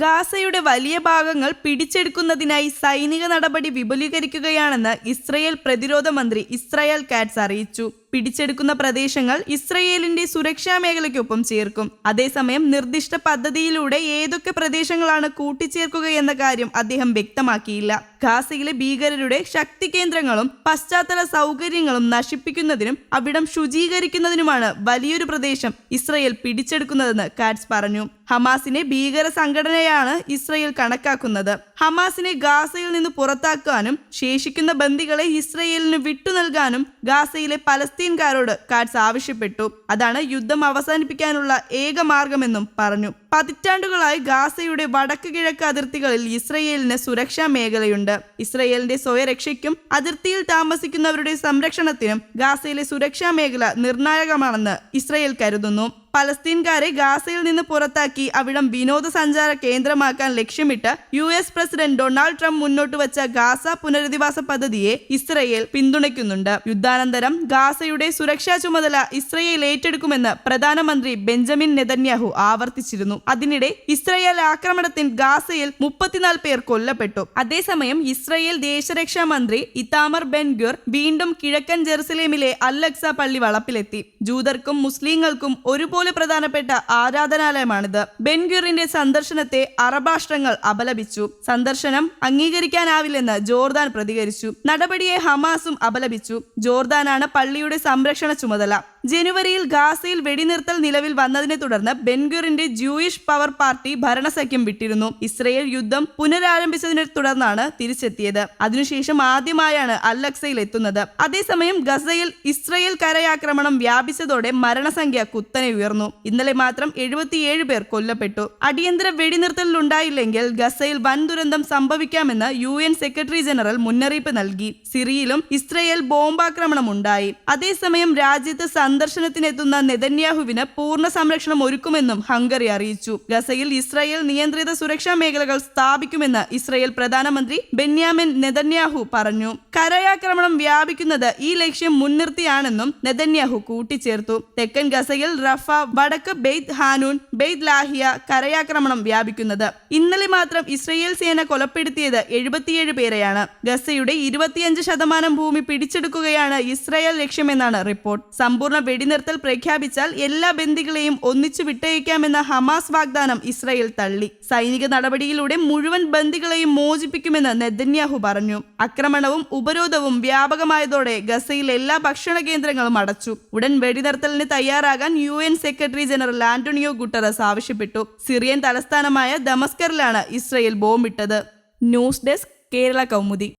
ഗാസയുടെ വലിയ ഭാഗങ്ങൾ പിടിച്ചെടുക്കുന്നതിനായി സൈനിക നടപടി വിപുലീകരിക്കുകയാണെന്ന് ഇസ്രയേൽ പ്രതിരോധ മന്ത്രി ഇസ്രയേൽ കാറ്റ്സ് അറിയിച്ചു. പിടിച്ചെടുക്കുന്ന പ്രദേശങ്ങൾ ഇസ്രയേലിന്റെ സുരക്ഷാ മേഖലയ്ക്കൊപ്പം ചേർക്കും. അതേസമയം നിർദ്ദിഷ്ട പദ്ധതിയിലൂടെ ഏതൊക്കെ പ്രദേശങ്ങളാണ് കൂട്ടിച്ചേർക്കുക എന്ന കാര്യം അദ്ദേഹം വ്യക്തമാക്കിയില്ല. ഖാസയിലെ ഭീകരരുടെ ശക്തി കേന്ദ്രങ്ങളും പശ്ചാത്തല സൗകര്യങ്ങളും നശിപ്പിക്കുന്നതിനും അവിടം ശുചീകരിക്കുന്നതിനുമാണ് വലിയൊരു പ്രദേശം ഇസ്രയേൽ പിടിച്ചെടുക്കുന്നതെന്ന് കാറ്റ്സ് പറഞ്ഞു. ഹമാസിനെ ഭീകര സംഘടനയാണ് ഇസ്രയേൽ കണക്കാക്കുന്നത്. ഹമാസിനെ ഗാസയിൽ നിന്ന് പുറത്താക്കാനും ശേഷിക്കുന്ന ബന്ദികളെ ഇസ്രയേലിന് വിട്ടു നൽകാനും ഗാസയിലെ പലസ്തീൻകാരോട് കാറ്റ്സ് ആവശ്യപ്പെട്ടു. അതാണ് യുദ്ധം അവസാനിപ്പിക്കാനുള്ള ഏക മാർഗമെന്നും പറഞ്ഞു. പതിറ്റാണ്ടുകളായി ഗാസയുടെ വടക്ക് കിഴക്ക് അതിർത്തികളിൽ ഇസ്രയേലിന് സുരക്ഷാ മേഖലയുണ്ട്. ഇസ്രയേലിന്റെ സ്വയരക്ഷയ്ക്കും അതിർത്തിയിൽ താമസിക്കുന്നവരുടെ സംരക്ഷണത്തിനും ഗാസയിലെ സുരക്ഷാ മേഖല നിർണായകമാണെന്ന് ഇസ്രയേൽ കരുതുന്നു. പലസ്തീൻകാരെ ഗാസയിൽ നിന്ന് പുറത്താക്കി അവിടം വിനോദസഞ്ചാര കേന്ദ്രമാക്കാൻ ലക്ഷ്യമിട്ട് U S president Donald Trump മുന്നോട്ട് വച്ച ഗാസ പുനരധിവാസ പദ്ധതിയെ ഇസ്രയേൽ പിന്തുണയ്ക്കുന്നുണ്ട്. യുദ്ധാനന്തരം ഗാസയുടെ സുരക്ഷാ ചുമതല ഇസ്രയേൽ ഏറ്റെടുക്കുമെന്ന് പ്രധാനമന്ത്രി ബെഞ്ചമിൻ നെതന്യാഹു ആവർത്തിച്ചിരുന്നു. അതിനിടെ ഇസ്രയേൽ ആക്രമണത്തിൽ ഗാസയിൽ മുപ്പത്തിനാല് പേർ കൊല്ലപ്പെട്ടു. അതേസമയം ഇസ്രയേൽ ദേശരക്ഷാ മന്ത്രി ഇത്താമർ ബെൻഗുർ വീണ്ടും കിഴക്കൻ ജെറുസലേമിലെ അല്ലക്സ പള്ളി വളപ്പിലെത്തി ജൂതർക്കും മുസ്ലിങ്ങൾക്കും ഒരുപോലെ പ്രധാനപ്പെട്ട ആരാധനാലയമാണിത്. ബെൻഗ്യൂറിന്റെ സന്ദർശനത്തെ അറബാഷ്ട്രങ്ങൾ അപലപിച്ചു. സന്ദർശനം അംഗീകരിക്കാനാവില്ലെന്ന് ജോർദാൻ പ്രതികരിച്ചു. നടപടിയെ ഹമാസും അപലപിച്ചു. ജോർദാനാണ് പള്ളിയുടെ സംരക്ഷണ ചുമതല. ജനുവരിയിൽ ഗാസയിൽ വെടിനിർത്തൽ നിലവിൽ വന്നതിനെ തുടർന്ന് ബെൻഗുറിന്റെ ജൂയിഷ് പവർ പാർട്ടി ഭരണസഖ്യം വിട്ടിരുന്നു. ഇസ്രയേൽ യുദ്ധം പുനരാരംഭിച്ചതിനെ തുടർന്നാണ് തിരിച്ചെത്തിയത്. അതിനുശേഷം ആദ്യമായാണ് അല്ലക്സയിൽ എത്തുന്നത്. അതേസമയം ഗസയിൽ ഇസ്രയേൽ കരയാക്രമണം വ്യാപിച്ചതോടെ മരണസംഖ്യ കുത്തനെ ഉയർന്നു. ഇന്നലെ മാത്രം എഴുപത്തിയേഴ് പേർ കൊല്ലപ്പെട്ടു. അടിയന്തര വെടിനിർത്തലിലുണ്ടായില്ലെങ്കിൽ ഗസയിൽ വൻ ദുരന്തം സംഭവിക്കാമെന്ന് യു എൻ സെക്രട്ടറി ജനറൽ മുന്നറിയിപ്പ് നൽകി. സിറിയയിലും ഇസ്രയേൽ ബോംബാക്രമണം ഉണ്ടായി. അതേസമയം രാജ്യത്ത് സന്ദർശനത്തിനെത്തുന്ന നെതന്യാഹുവിന് പൂർണ സംരക്ഷണം ഒരുക്കുമെന്നും ഹംഗറി അറിയിച്ചു. ഗസയിൽ ഇസ്രായേൽ നിയന്ത്രിത സുരക്ഷാ മേഖലകൾ സ്ഥാപിക്കുമെന്ന് ഇസ്രായേൽ പ്രധാനമന്ത്രി ബെന്യാമിൻ നെതന്യാഹു പറഞ്ഞു. കരയാക്രമണം വ്യാപിക്കുന്നത് ഈ ലക്ഷ്യം മുൻനിർത്തിയാണെന്നും നെതന്യാഹു കൂട്ടിച്ചേർത്തു. തെക്കൻ ഗസയിൽ റഫ വടക്ക് ബെയ്ത് ഹാനൂൻ ബെയ്ത് ലാഹിയ കരയാക്രമണം വ്യാപിക്കുന്നത്. ഇന്നലെ മാത്രം ഇസ്രയേൽ സേന കൊലപ്പെടുത്തിയത് എഴുപത്തിയേഴ് പേരെയാണ്. ഗസയുടെ ഇരുപത്തിയഞ്ച് ശതമാനം ഭൂമി പിടിച്ചെടുക്കുകയാണ് ഇസ്രായേൽ ലക്ഷ്യമെന്നാണ് റിപ്പോർട്ട്. സമ്പൂർണ വെടിനിർത്തൽ പ്രഖ്യാപിച്ചാൽ എല്ലാ ബന്ദികളെയും ഒന്നിച്ചു വിട്ടയക്കാമെന്ന ഹമാസ് വാഗ്ദാനം ഇസ്രായേൽ തള്ളി. സൈനിക നടപടിയിലൂടെ മുഴുവൻ ബന്ദികളെയും മോചിപ്പിക്കുമെന്ന് നെതന്യാഹു പറഞ്ഞു. ആക്രമണവും ഉപരോധവും വ്യാപകമായതോടെ ഗസയിൽ എല്ലാ ഭക്ഷണ കേന്ദ്രങ്ങളും അടച്ചു. ഉടൻ വെടിനിർത്തലിന് തയ്യാറാകാൻ U N secretary general Antonio Guterres ആവശ്യപ്പെട്ടു. സിറിയൻ തലസ്ഥാനമായ ദമസ്കറിലാണ് Israel ബോംബിട്ടത്. News desk Kerala Kaumudi.